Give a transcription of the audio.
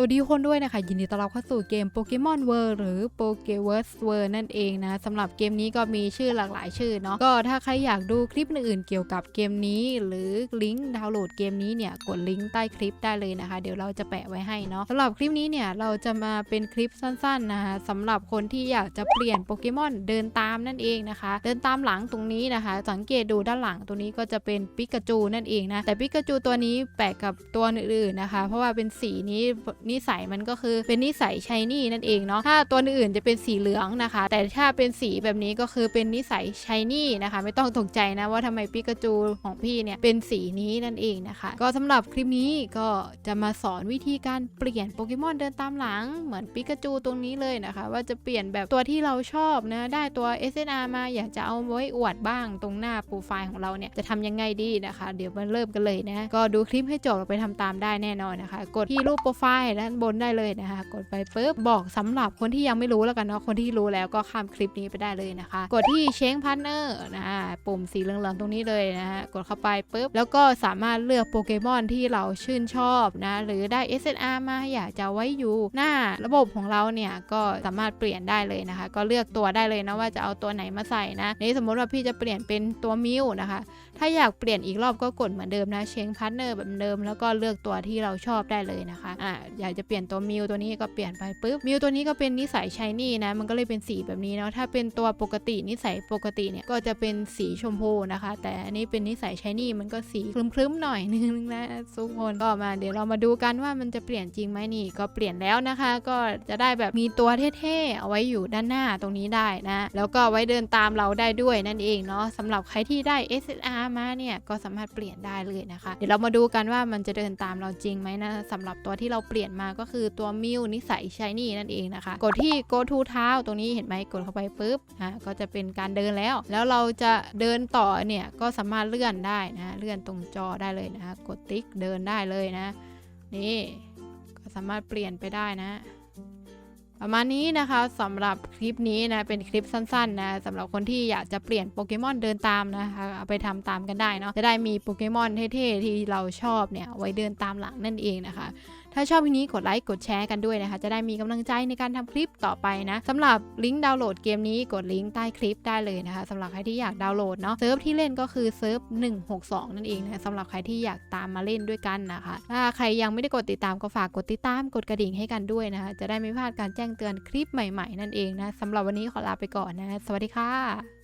ตัวดีคนด้วยนะคะ ยินดีต้อนรับเข้าสู่เกมโปเกมอนเวิร์หรือโปเกเวิร์สเวิร์นั่นเองนะสำหรับเกมนี้ก็มีชื่อหลากหลายชื่อเนาะก็ถ้าใครอยากดูคลิปอื่นๆเกี่ยวกับเกมนี้ หรือลิงก์ดาวน์โหลดเกมนี้เนี่ยกดลิงก์ใต้คลิปได้เลยนะคะ เดี๋ยวเราจะแปะไว้ให้เนาะสำหรับคลิปนี้เนี่ยเราจะมาเป็นคลิปสั้นๆนะคะสำหรับคนที่อยากจะเปลี่ยนโปเกมอนเดินตามนั่นเองนะคะ เดินตามหลังตรงนี้นะคะ สังเกตดูด้านหลังตรงนี้ก็จะเป็นปิกาจูนั่นเองนะแต่ปิกาจูตัวนี้แปลกกับตัวอื่นๆนะคะ เพราะว่าเป็นสีนี้นิสัยมันก็คือเป็นนิสัยชายนี่นั่นเองเนาะถ้าตัวอื่นจะเป็นสีเหลืองนะคะ แต่ถ้าเป็นสีแบบนี้ก็คือเป็นนิสัยชายนี่นะคะ ไม่ต้องตกใจนะว่าทำไมปิกาจูของพี่เนี่ยเป็นสีนี้นั่นเองนะคะ ก็สำหรับคลิปนี้ก็จะมาสอนวิธีการเปลี่ยนโปเกมอนเดินตามหลังเหมือนปิกาจูตรงนี้เลยนะคะ ว่าจะเปลี่ยนแบบตัวที่เราชอบนะได้ตัว SNR มาอยากจะเอาไว้อวดบ้างตรงหน้าโปรไฟล์ของเราเนี่ยจะทำยังไงดีนะคะ เดี๋ยวมาเริ่มกันเลยนะก็ดูคลิปให้จบแล้วไปทำตามได้แน่นอนนะคะ กดที่รูปโปรไฟล์ด้านบนได้เลยนะคะ กดไปปุ๊บบอกสำหรับคนที่ยังไม่รู้แล้วกันเนาะคนที่รู้แล้วก็ข้ามคลิปนี้ไปได้เลยนะคะ กดที่เชงพาร์เนอร์นะปุ่มสีเหลืองๆตรงนี้เลยนะฮะกดเข้าไปปุ๊บแล้วก็สามารถเลือกโปเกมอนที่เราชื่นชอบนะหรือได้ SNR มาอยากจะไว้อยู่หน้าระบบของเราเนี่ยก็สามารถเปลี่ยนได้เลยนะคะ ก็เลือกตัวได้เลยนะว่าจะเอาตัวไหนมาใส่นะนี่สมมติว่าพี่จะเปลี่ยนเป็นตัวมิวนะคะ ถ้าอยากเปลี่ยนอีกรอบก็กดเหมือนเดิมนะเชงพาร์เนอร์แบบเดิม แล้วก็เลือกตัวที่เราชอบได้เลยนะคะอ่าอยากจะเปลี่ยนตัวมิวตัวนี้ก็เปลี่ยนไปปุ๊บมิวตัวนี้ก็เป็นนิสัยชายนี่นะมันก็เลยเป็นสีแบบนี้เนาะถ้าเป็นตัวปกตินิสัยปกติเนี่ยก็จะเป็นสีชมพูนะคะ แต่อันนี้เป็นนิสัยชายนี่มันก็สีคลึ้มๆหน่อยนึงนะทุกคนก็มาเดี๋ยวเรามาดูกันว่ามันจะเปลี่ยนจริงไหมนี่ก็เปลี่ยนแล้วนะคะ ก็จะได้แบบมีตัวเท่ๆเอาไว้อยู่ด้านหน้าตรงนี้ได้นะ แล้วก็ไว้เดินตามเราได้ด้วยนั่นเองเนาะสำหรับใครที่ได้ SSR มาเนี่ยก็สามารถเปลี่ยนได้เลยนะคะ เดี๋ยวเรามาดูกันว่ามันจะเดินตามเราจริงไหมนะสำหรับตัวที่เราเปลี่ยนมาก็คือตัวมิวนิสัยชายนี่นั่นเองนะคะ กดที่ go to เท้าตรงนี้เห็นไหมกดเข้าไปปุ๊บอะก็จะเป็นการเดินแล้ว แล้วเราจะเดินต่อเนี่ยก็สามารถเลื่อนได้นะเลื่อนตรงจอได้เลยนะคะกดติ๊กเดินได้เลยนะ นี่ก็สามารถเปลี่ยนไปได้นะประมาณนี้นะคะสำหรับคลิปนี้นะเป็นคลิปสั้นๆนะสำหรับคนที่อยากจะเปลี่ยนโปเกมอนเดินตามนะคะเอาไปทำตามกันได้เนาะจะได้มีโปเกมอนเท่ๆที่เราชอบเนี่ยไว้เดินตามหลังนั่นเองนะคะ ถ้าชอบคลิปนี้กดไลค์กดแชร์กันด้วยนะคะ จะได้มีกำลังใจในการทำคลิปต่อไปนะสำหรับลิงก์ดาวน์โหลดเกมนี้กดลิงก์ใต้คลิปได้เลยนะคะสำหรับใครที่อยากดาวน์โหลดเนาะเซิร์ฟที่เล่นก็คือเซิร์ฟ162 นั่นเองนะสำหรับใครที่อยากตามมาเล่นด้วยกันนะคะ ถ้าใครยังไม่ได้กดติดตามก็ฝากกดติดตามกดกระดิ่งให้กันด้วยนะคะ จะได้ไม่พลาดการแจ้งเตือนคลิปใหม่ๆ นั่นเองนะสำหรับวันนี้ขอลาไปก่อนนะ สวัสดีค่ะ